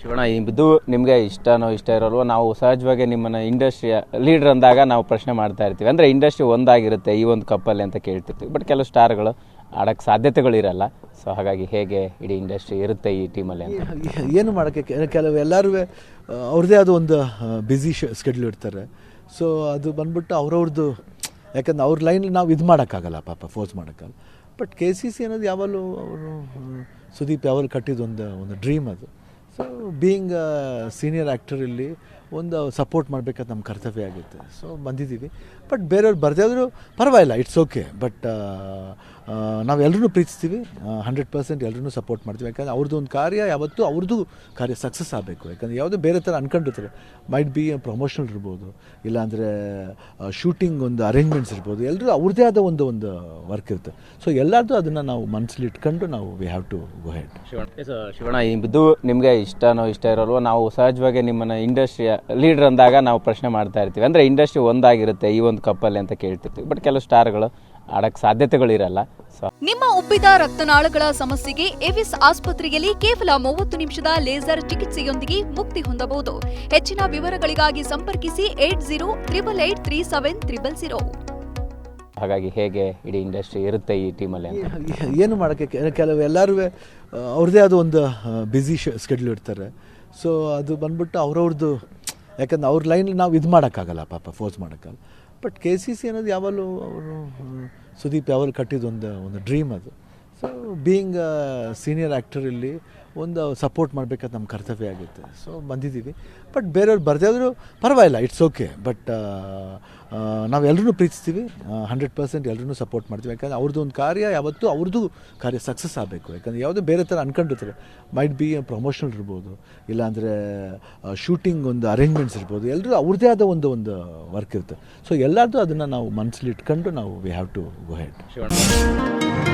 ಶಿವಣ್ಣ ಇದು ನಿಮಗೆ ಇಷ್ಟನೋ ಇಷ್ಟ ಇರೋಲ್ವೋ, ನಾವು ಸಹಜವಾಗಿ ನಿಮ್ಮನ್ನು ಇಂಡಸ್ಟ್ರಿಯ ಲೀಡರ್ ಅಂದಾಗ ನಾವು ಪ್ರಶ್ನೆ ಮಾಡ್ತಾ ಇರ್ತೀವಿ. ಅಂದರೆ ಇಂಡಸ್ಟ್ರಿ ಒಂದಾಗಿರುತ್ತೆ ಈ ಒಂದು ಕಪ್ಪಲ್ಲಿ ಅಂತ ಕೇಳ್ತಿರ್ತೀವಿ. ಬಟ್ ಕೆಲವು ಸ್ಟಾರ್ಗಳು ಆಡೋಕ್ಕೆ ಸಾಧ್ಯತೆಗಳಿರಲ್ಲ ಸೊ ಹಾಗಾಗಿ ಹೇಗೆ ಇಡೀ ಇಂಡಸ್ಟ್ರಿ ಇರುತ್ತೆ ಈ ಟೀಮಲ್ಲಿ ಅಂತ. ಏನು ಮಾಡೋಕ್ಕೆ? ಕೆಲವು ಎಲ್ಲರೂ ಅವ್ರದ್ದೇ ಅದು ಒಂದು ಬ್ಯುಸಿ ಸ್ಕೆಡ್ಯೂಲ್ ಇರ್ತಾರೆ ಸೊ ಅದು ಬಂದ್ಬಿಟ್ಟು ಅವ್ರವ್ರದ್ದು, ಯಾಕಂದ್ರೆ ಅವ್ರ ಲೈನ್ ನಾವು ಇದು ಮಾಡೋಕ್ಕಾಗಲ್ಲ ಪಾಪ ಫೋರ್ಸ್ ಮಾಡೋಕ್ಕಾಗಲ್ಲ. ಬಟ್ ಕೆ ಸಿ ಸಿ ಅನ್ನೋದು ಯಾವಾಗಲೂ ಅವರು ಸುದೀಪ್ ಯಾವಾಗಲೂ ಕಟ್ಟಿದ ಒಂದು ಒಂದು ಡ್ರೀಮ್ ಅದು. ಸೊ ಬೀಯಿಂಗ್ ಸೀನಿಯರ್ ಆ್ಯಕ್ಟರ್ ಇಲ್ಲಿ ಒಂದು ಸಪೋರ್ಟ್ ಮಾಡಬೇಕಾದ ನಮ್ಮ ಕರ್ತವ್ಯ ಆಗುತ್ತೆ ಸೊ ಬಂದಿದ್ದೀವಿ. ಬಟ್ ಬೇರೆಯವ್ರು ಬರದೇ ಆದರೂ ಪರವಾಗಿಲ್ಲ ಇಟ್ಸ್ ಓಕೆ ಬಟ್ ನಾವು ಎಲ್ಲರೂ ಪ್ರೀತಿಸ್ತೀವಿ. ಹಂಡ್ರೆಡ್ ಪರ್ಸೆಂಟ್ ಎಲ್ಲರೂ ಸಪೋರ್ಟ್ ಮಾಡ್ತೀವಿ. ಯಾಕಂದರೆ ಅವ್ರದ್ದು ಒಂದು ಕಾರ್ಯ, ಯಾವತ್ತೂ ಅವ್ರದ್ದು ಕಾರ್ಯ ಸಕ್ಸಸ್ ಆಗಬೇಕು. ಯಾಕಂದರೆ ಯಾವುದೇ ಬೇರೆ ಥರ ಅನ್ಕೊಂಡಿರ್ತಾರೆ ಮೈಟ್ ಬಿ ಪ್ರಮೋಷನಲ್ ಇರ್ಬೋದು, ಇಲ್ಲಾಂದರೆ ಶೂಟಿಂಗ್ ಒಂದು ಅರೇಂಜ್ಮೆಂಟ್ಸ್ ಇರ್ಬೋದು. ಎಲ್ಲರೂ ಅವ್ರದ್ದೇ ಆದ ಒಂದು ಒಂದು ವರ್ಕ್ ಇರುತ್ತೆ. ಸೊ ಎಲ್ಲರದ್ದು ಅದನ್ನು ನಾವು ಮನಸ್ಸಲ್ಲಿ ಇಟ್ಕೊಂಡು ನಾವು we have to go ahead Shivanna Shivanna ಇದು ನಿಮಗೆ ಇಷ್ಟನೋ ಇಷ್ಟ ಇರೋಲ್ವ? ನಾವು ಸಹಜವಾಗಿ ನಿಮ್ಮನ್ನ ಇಂಡಸ್ಟ್ರಿಯ ಲೀಡರ್ ಅಂದಾಗ ನಾವು ಪ್ರಶ್ನೆ ಮಾಡ್ತಾ ಇರ್ತೀವಿ. ಅಂದರೆ ಇಂಡಸ್ಟ್ರಿ ಒಂದಾಗಿರುತ್ತೆ ಈ ಒಂದು ಕಪ್ಪಲ್ಲಿ ಅಂತ ಕೇಳ್ತಿರ್ತೀವಿ. ಬಟ್ ಕೆಲವು ಸ್ಟಾರ್ಗಳು ಆಡಕ್ ಸಾಧ್ಯತೆಗಳಿರಲ್ಲ. ಸೊ ನಿಮ್ಮ ಉಬ್ಬಿದ ರಕ್ತನಾಳಗಳ ಸಮಸ್ಯೆಗೆ ಎವಿಸ್ ಆಸ್ಪತ್ರೆಯಲ್ಲಿ ಕೇವಲ ಮೂವತ್ತು ನಿಮಿಷದ ಲೇಸರ್ ಚಿಕಿತ್ಸೆಯೊಂದಿಗೆ ಮುಕ್ತಿ ಹೊಂದಬಹುದು. ಹೆಚ್ಚಿನ ವಿವರಗಳಿಗಾಗಿ ಸಂಪರ್ಕಿಸಿ eight zero triple eight three seven triple zero. ಹಾಗಾಗಿ ಹೇಗೆ ಇಡೀ ಇಂಡಸ್ಟ್ರಿ ಇರುತ್ತೆ ಈ ಟೀಮಲ್ಲಿ ಅಂತ? ಏನು ಮಾಡೋಕ್ಕೆ ಕೆಲವು ಎಲ್ಲರೂ ಅವ್ರದ್ದೇ ಆದ ಒಂದು ಬ್ಯುಸಿ ಶೆಡ್ಯೂಲ್ ಇರ್ತಾರೆ ಸೊ ಅದು ಬಂದ್ಬಿಟ್ಟು ಅವ್ರವ್ರದ್ದು ಯಾಕಂದ್ರೆ ಅವ್ರ ಲೈನ್ ನಾವು ಇದು ಮಾಡೋಕ್ಕಾಗಲ್ಲ ಪಾಪ ಫೋರ್ಸ್ ಮಾಡೋಕ್ಕಾಗಲ್ಲ. ಬಟ್ ಕೆ ಸಿ ಸಿ ಅನ್ನೋದು ಯಾವಾಗಲೂ ಅವರು, ಸುದೀಪ್ ಯಾವಾಗಲೂ ಕಟ್ಟಿದ ಒಂದು ಡ್ರೀಮ್ ಅದು. ಸೊ ಬೀಯಿಂಗ್ ಸೀನಿಯರ್ ಆ್ಯಕ್ಟರ್ ಇಲ್ಲಿ ಒಂದು ಸಪೋರ್ಟ್ ಮಾಡಬೇಕಾದ ನಮ್ಮ ಕರ್ತವ್ಯ ಆಗುತ್ತೆ. ಸೊ ಬಂದಿದ್ದೀವಿ. ಬಟ್ ಬೇರೆಯವ್ರು ಬರದೇ ಆದರೂ ಪರವಾಗಿಲ್ಲ ಇಟ್ಸ್ ಓಕೆ ಬಟ್ ನಾವು ಎಲ್ಲರೂ ಪ್ರೀತಿಸ್ತೀವಿ. ಹಂಡ್ರೆಡ್ ಪರ್ಸೆಂಟ್ ಎಲ್ಲರೂ ಸಪೋರ್ಟ್ ಮಾಡ್ತೀವಿ. ಯಾಕಂದರೆ ಅವ್ರದ್ದು ಒಂದು ಕಾರ್ಯ, ಯಾವತ್ತೂ ಅವ್ರದ್ದು ಕಾರ್ಯ ಸಕ್ಸಸ್ ಆಗಬೇಕು. ಯಾಕಂದರೆ ಯಾವುದೇ ಬೇರೆ ಥರ ಅನ್ಕೊಂಡಿರ್ತಾರೆ. ಮೈಟ್ ಬಿ ಪ್ರಮೋಷನಲ್ ಇರ್ಬೋದು, ಇಲ್ಲಾಂದರೆ ಶೂಟಿಂಗ್ ಒಂದು ಅರೇಂಜ್ಮೆಂಟ್ಸ್ ಇರ್ಬೋದು. ಎಲ್ಲರೂ ಅವ್ರದ್ದೇ ಆದ ಒಂದು ಒಂದು ವರ್ಕ್ ಇರುತ್ತೆ. ಸೊ ಎಲ್ಲರದ್ದು ಅದನ್ನು ನಾವು ಮನಸ್ಸಲ್ಲಿ ಇಟ್ಕೊಂಡು ನಾವು we have to go ahead